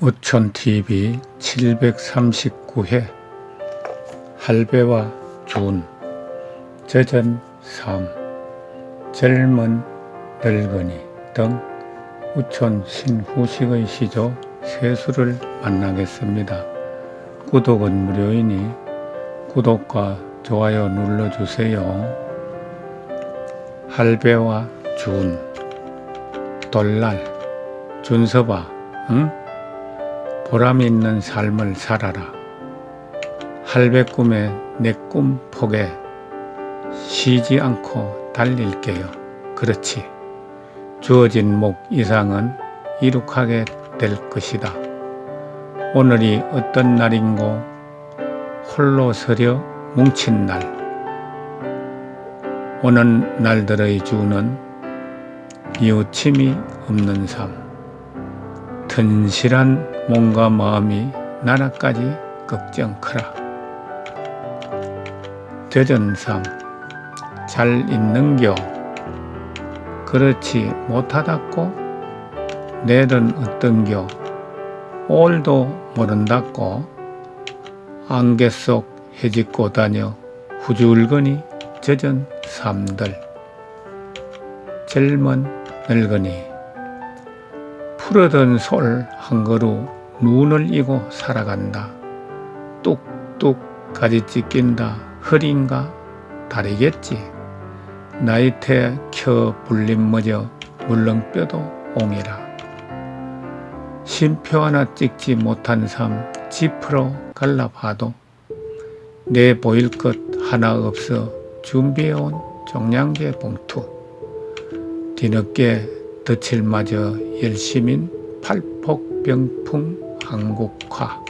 우촌TV 739회 할배와 준 저전 삶 젊은 늙은이 등 우촌 신후식의 시조 세수를 만나겠습니다. 구독은 무료이니 구독과 좋아요 눌러주세요. 할배와 준 돌날 준서봐 응? 보람 있는 삶을 살아라. 할배 꿈에 내꿈 폭에 쉬지 않고 달릴게요. 그렇지. 주어진 목 이상은 이룩하게 될 것이다. 오늘이 어떤 날인고 홀로 서려 뭉친 날. 오는 날들의 주는 이웃침이 없는 삶. 튼실한 몸과 마음이 나라까지 걱정 크라. 저전삼 잘 있는겨. 그렇지 못하다고 내일은 어떤겨. 올도 모른다고 안개 속 해집고 다녀 후줄거니 젖은 삶들. 젊은 늙은이 푸르던 솔 한 그루 눈을 이고 살아간다. 뚝뚝 가지찌 낀다. 흐린가 다르겠지. 나이테 켜 불림 머저 물렁뼈도 옹이라. 심표 하나 찍지 못한 삶 지프로 갈라봐도 내 보일 것 하나 없어 준비해온 종량제 봉투. 뒤늦게 맞아 열심인 팔폭병풍 한국화